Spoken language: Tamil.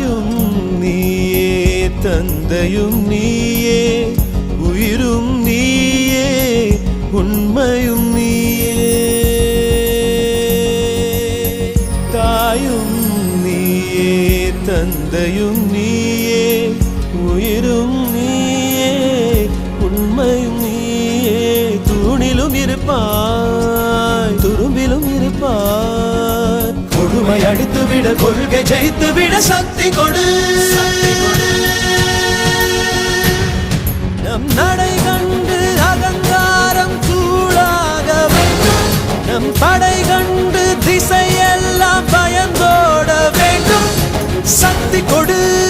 தாயும் நீயே தந்தையும் நீயே உயிரும் நீயே உண்மையும் நீயே. தாயும் நீயே தந்தையும் நீயே உயிரும் நீயே உண்மையும் நீயே. தூணிலும் இருப்பான். இருப்பாய் கொடுமை அடித்து விட கொள்கை ஜெயித்து விட சக்தி கொடு. நம் நடை கண்டு அகங்காரம் சூழாக வேண்டும். நம் படை கண்டு திசையெல்லாம் பயந்தோட வேண்டும். சக்தி கொடு.